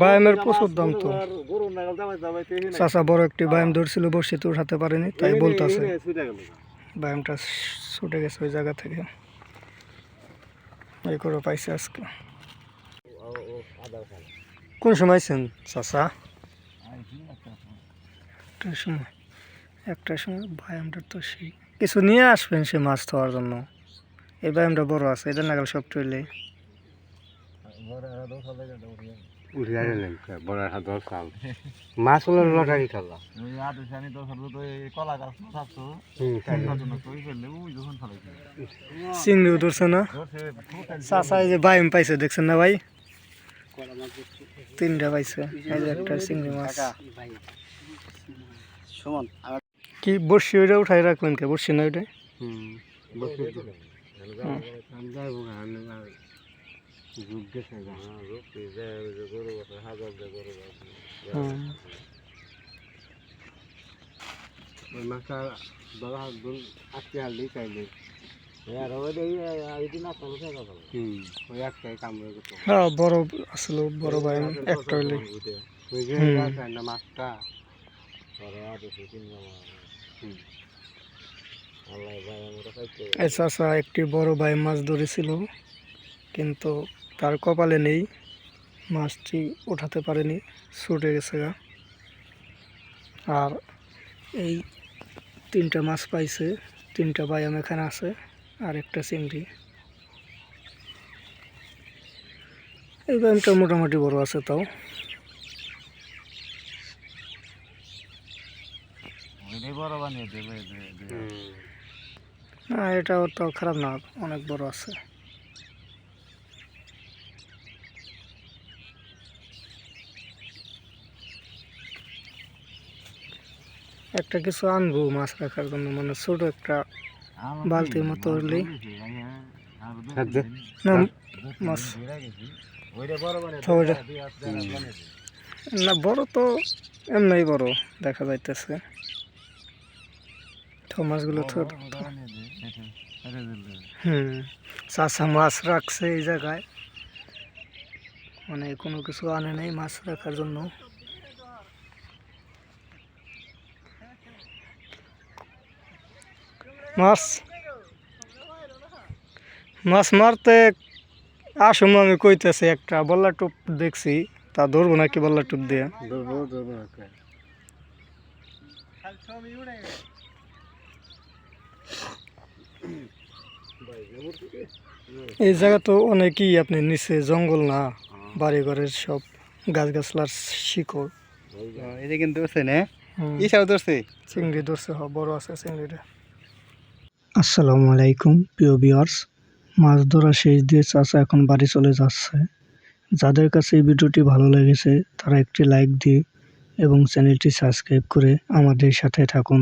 বায়ামের প্রচুর দাম তো। চাচা বড় একটি বায়াম ধরছিল বসে তো উঠাতে পারেনি তাই বলতেছে। বায়ামটা ছুটে গেছে ওই জায়গা থেকে। এই করে পাইছে আজকে। কোন সময় আছেন চাচা? একটার সময় একটার সময় বায়ামটা তো সেই। কিছু নিয়ে আসবেন সে মাছ ধোয়ার জন্য। এই বায়ামটা বড় আছে এটা নাগাল সব টইলে বড় একটা দশ সাল মাছ হলো লটারি খেলা। চিংড়িও ধরছে না যে পাইছে দেখছেন না ভাই? তিনটা পাইছে একটা চিংড়ি মাছ। কি বসি ওইটা উঠাই রাখবেন কে? বসি না ওইটা? হুম হ্যাঁ বড় আসলে বড় বায়াম একটা হইলে। ওই যে হুম। আছে না মাছটা। ভাই চাচা একটি বড় বায়াম মাছ ধরেছিল কিন্তু তার কপালে নেই। মাছটি ওঠাতে পারেনি ছুটে গেছে গা। আর এই তিনটা মাছ পাইছে তিনটা বায়াম এখানে আছে আর একটা চিংড়ি। এই বায়ামটা মোটামুটি বড় আছে তাও। না এটাও তো খারাপ না অনেক বড় আছে। একটা কিছু আনব মাছ রাখার জন্য মানে ছোট একটা বালতির মতো হলেই। না মাছ। না বড় তো এমনি বড় দেখা যাইতেছে। মাছগুলো। হুম চাষা মাছ রাখছে এই জায়গায়। মানে কোনো কিছু আনে নেই মাছ রাখার জন্য। মাছ? মাছ মারতে আসুন আমি কইতেছি একটা বল্লা টুপ দেখছি তা ধরবো নাকি বল্লা টুপ দিয়ে এই জায়গা তো অনেকই আপনি নিচে জঙ্গল না বাড়ি ঘরের সব গাছ গাছলার শিকড় এটা কিন্তু আছে না? ইসাও ধরছে? চিংড়ি ধরছে হ বড় আছে চিংড়িটা। আসসালামু আলাইকুম, প্রিয় বিয়ার্স মাছ ধরা শেষ দিয়ে চাষা এখন বাড়ি চলে যাচ্ছে। যাদের কাছে এই ভিডিওটি ভালো লেগেছে, তারা একটি লাইক দিয়ে এবং চ্যানেলটি সাবস্ক্রাইব করে আমাদের সাথে থাকুন।